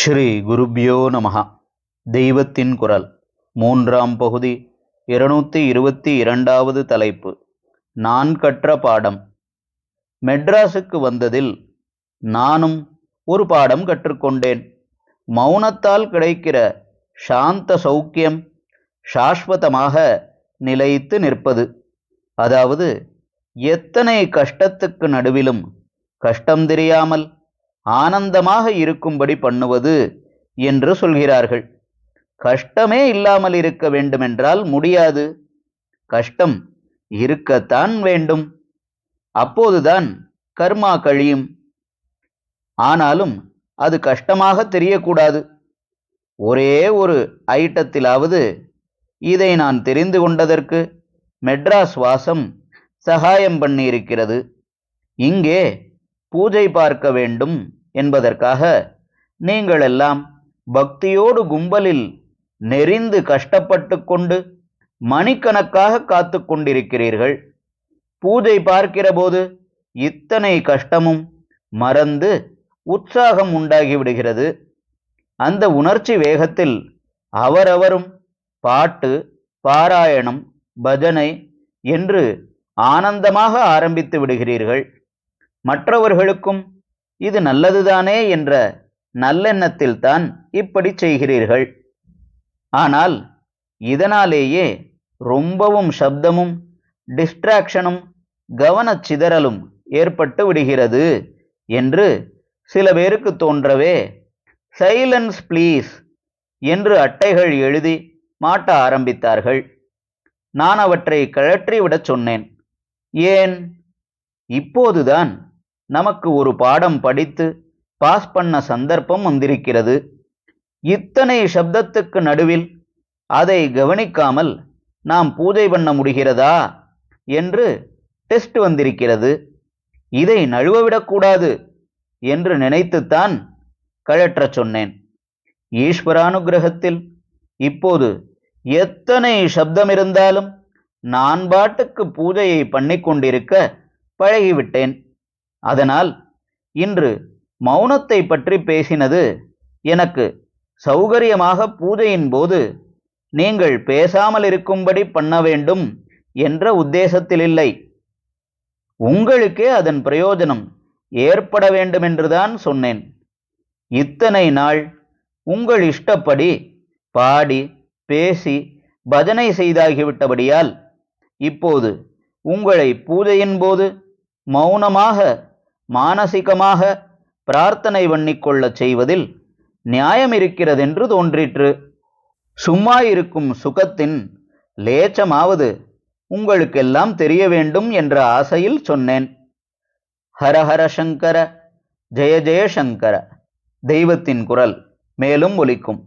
ஸ்ரீ குருப்யோ நமஹா. தெய்வத்தின் குரல். மூன்றாம் பகுதி இருநூத்தி இருபத்தி இரண்டாவது தலைப்பு. நான் கற்ற பாடம். மெட்ராஸுக்கு வந்ததில் நானும் ஒரு பாடம் கற்றுக்கொண்டேன். மௌனத்தால் கிடைக்கிற சாந்த சௌக்கியம் சாஸ்வதமாக நிலைத்து நிற்பது. அதாவது எத்தனை கஷ்டத்துக்கு நடுவிலும் கஷ்டம் தெரியாமல் ஆனந்தமாக இருக்கும்படி பண்ணுவது என்று சொல்கிறார்கள். கஷ்டமே இல்லாமல் இருக்க வேண்டுமென்றால் முடியாது. கஷ்டம் இருக்கத்தான் வேண்டும். அப்போதுதான் கர்மா கழியும். ஆனாலும் அது கஷ்டமாக தெரியக்கூடாது. ஒரே ஒரு ஐட்டத்திலாவது இதை நான் தெரிந்து கொண்டதற்கு மெட்ராஸ் வாசம் சகாயம் பண்ணியிருக்கிறது. இங்கே பூஜை பார்க்க வேண்டும் என்பதற்காக நீங்கள் எல்லாம் பக்தியோடு கும்பலில் நெறிந்து கஷ்டப்பட்டு கொண்டு மணிக்கணக்காக காத்து கொண்டிருக்கிறீர்கள். பூஜை பார்க்கிறபோது இத்தனை கஷ்டமும் மறந்து உற்சாகம் உண்டாகிவிடுகிறது. அந்த உணர்ச்சி வேகத்தில் அவரவரும் பாட்டு பாராயணம் பஜனை என்று ஆனந்தமாக ஆரம்பித்து விடுகிறீர்கள். மற்றவர்களுக்கும் இது நல்லதுதானே என்ற நல்லெண்ணத்தில்தான் இப்படி செய்கிறீர்கள். ஆனால் இதனாலேயே ரொம்பவும் சப்தமும் டிஸ்ட்ராக்ஷனும் கவனச் சிதறலும் ஏற்பட்டு விடுகிறது என்று சில பேருக்கு தோன்றவே சைலன்ஸ் ப்ளீஸ் என்று அட்டைகள் எழுதி மாட்ட ஆரம்பித்தார்கள். நான் அவற்றை கழற்றிவிடச் சொன்னேன். ஏன்? இப்போதுதான் நமக்கு ஒரு பாடம் படித்து பாஸ் பண்ண சந்தர்ப்பம் வந்திருக்கிறது. இத்தனை சப்தத்துக்கு நடுவில் அதை கவனிக்காமல் நாம் பூஜை பண்ண முடிகிறதா என்று டெஸ்ட் வந்திருக்கிறது. இதை நழுவவிடக்கூடாது என்று நினைத்துத்தான் கழற்றச் சொன்னேன். ஈஸ்வரானுகிரகத்தில் இப்போது எத்தனை சப்தம் இருந்தாலும் நான் பாட்டுக்கு பூஜையை பண்ணிக்கொண்டிருக்க பழகிவிட்டேன். அதனால் இன்று மௌனத்தை பற்றி பேசினது எனக்கு சௌகரியமாக பூஜையின் போது நீங்கள் பேசாமல் இருக்கும்படி பண்ண வேண்டும் என்ற உத்தேசத்திலில்லை. உங்களுக்கே அதன் பிரயோஜனம் ஏற்பட வேண்டுமென்றுதான் சொன்னேன். இத்தனை நாள் உங்கள் இஷ்டப்படி பாடி பேசி பஜனை செய்தாகிவிட்டபடியால் இப்போது உங்களை பூஜையின் போது மௌனமாக மானசிகமாக பிரார்த்தனை பண்ணிக்கொள்ளச் செய்வதில் நியாயம் இருக்கிறதென்று தோன்றிற்று. சும்மா இருக்கும் சுகத்தின் லேச்சமாவது உங்களுக்கெல்லாம் தெரிய வேண்டும் என்ற ஆசையில் சொன்னேன். ஹரஹர சங்கர ஜெய ஜெயசங்கர தெய்வத்தின் குரல் மேலும் ஒலிக்கும்.